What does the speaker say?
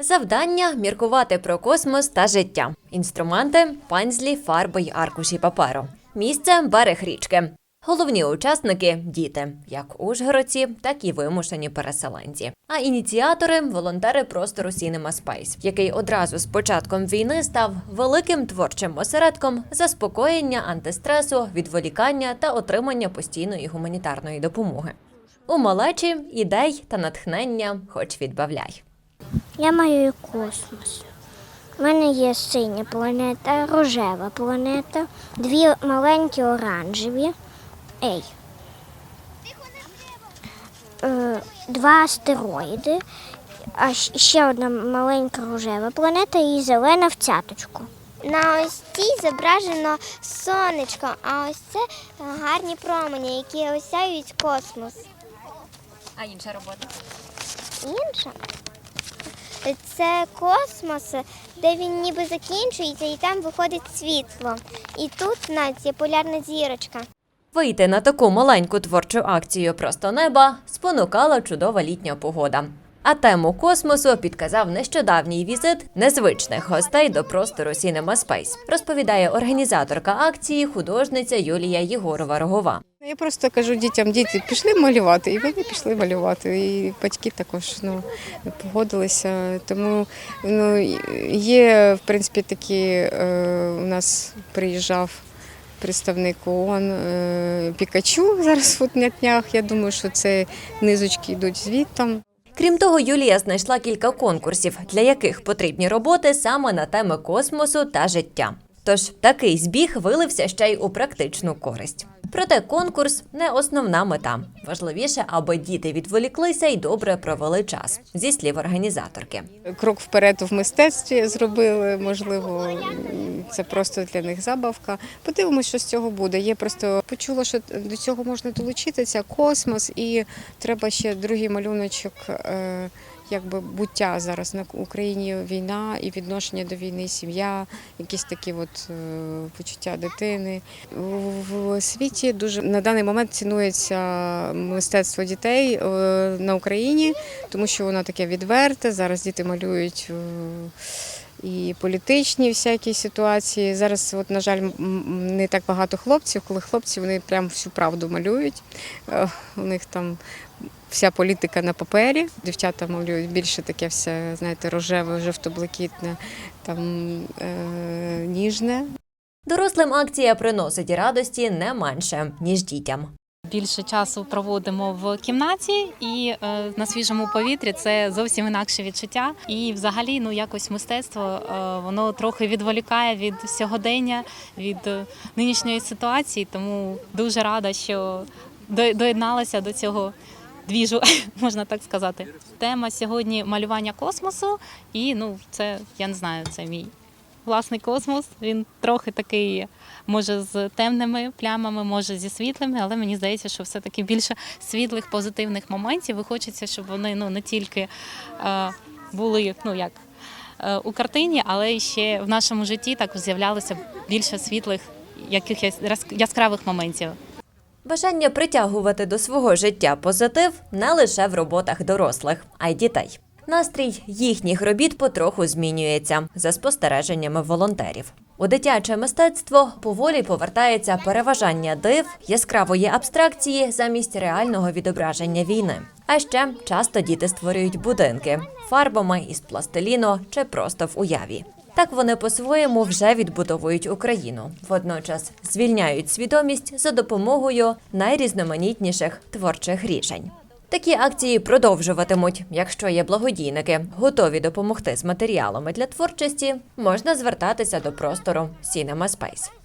Завдання міркувати про космос та життя. Інструменти пензлі, фарби й аркуші паперу. Місце берег річки. Головні учасники діти, як ужгородці, так і вимушені переселенці. А ініціатори волонтери простору Cinema Space, який одразу з початком війни став великим творчим осередком заспокоєння, антистресу, відволікання та отримання постійної гуманітарної допомоги. У малечі ідей та натхнення, хоч відбавляй. Я малюю космос. У мене є синя планета, рожева планета, дві маленькі оранжеві. Ей. Е, два астероїди, а ще одна маленька рожева планета і зелена в цяточку. На ось цій зображено сонечко, а ось це гарні промені, які осяють космос. А інша робота. Інша це космос, де він ніби закінчується, і там виходить світло. І тут навіть є полярна зірочка. Вийти на таку маленьку творчу акцію просто неба спонукала чудова літня погода. А тему космосу підказав нещодавній візит незвичних гостей до простору Cinema Space, розповідає організаторка акції, художниця Юлія Єгорова Рогова. Я просто кажу дітям, діти пішли малювати, і вони пішли малювати. І батьки також ну, погодилися. Тому ну, є, в принципі, такі е, у нас приїжджав представник ООН е, Пікачу зараз на днях. Я думаю, що це низочки йдуть звідтам. Крім того, Юлія знайшла кілька конкурсів, для яких потрібні роботи саме на теми космосу та життя. Тож такий збіг вилився ще й у практичну користь. Проте конкурс не основна мета. Важливіше, аби діти відволіклися і добре провели час, зі слів організаторки. Крок вперед в мистецтві зробили, можливо, це просто для них забавка. Подивимося, що з цього буде. Я просто почула, що до цього можна долучитися космос, і треба ще другий малюночок. Е, Якби буття зараз на Україні війна і відношення до війни, сім'я, якісь такі от е, почуття дитини. В, світі дуже на даний момент цінується мистецтво дітей е, на Україні, тому що воно таке відверте. Зараз діти малюють. І політичні всякі ситуації. Зараз, от, на жаль, не так багато хлопців. Коли хлопці вони прям всю правду малюють. Е, У них там вся політика на папері. Дівчата малюють більше таке все, знаєте, рожеве, жовто-блакитне, там е, ніжне. Дорослим акція приносить радості не менше ніж дітям. Більше часу проводимо в кімнаті і е, на свіжому повітрі це зовсім інакше відчуття. І взагалі, ну якось мистецтво е, воно трохи відволікає від сьогодення, від е, нинішньої ситуації. Тому дуже рада, що до- доєдналася до цього двіжу, можна так сказати. Тема сьогодні малювання космосу, і ну це я не знаю, це мій власний космос. Він трохи такий, може, з темними плямами, може зі світлими, але мені здається, що все-таки більше світлих, позитивних моментів. І хочеться, щоб вони ну не тільки е, були, ну як. е, У картині, але й ще в нашому житті також з'являлося більше світлих, якихось яскравих моментів. Бажання притягувати до свого життя позитив не лише в роботах дорослих, а й дітей. Настрій їхніх робіт потроху змінюється за спостереженнями волонтерів. У дитяче мистецтво поволі повертається переважання див, яскравої абстракції замість реального відображення війни. А ще часто діти створюють будинки фарбами із пластиліну чи просто в уяві. Так вони по-своєму вже відбудовують Україну, водночас звільняють свідомість за допомогою найрізноманітніших творчих рішень. Такі акції продовжуватимуть. Якщо є благодійники, готові допомогти з матеріалами для творчості, можна звертатися до простору Cinema Space.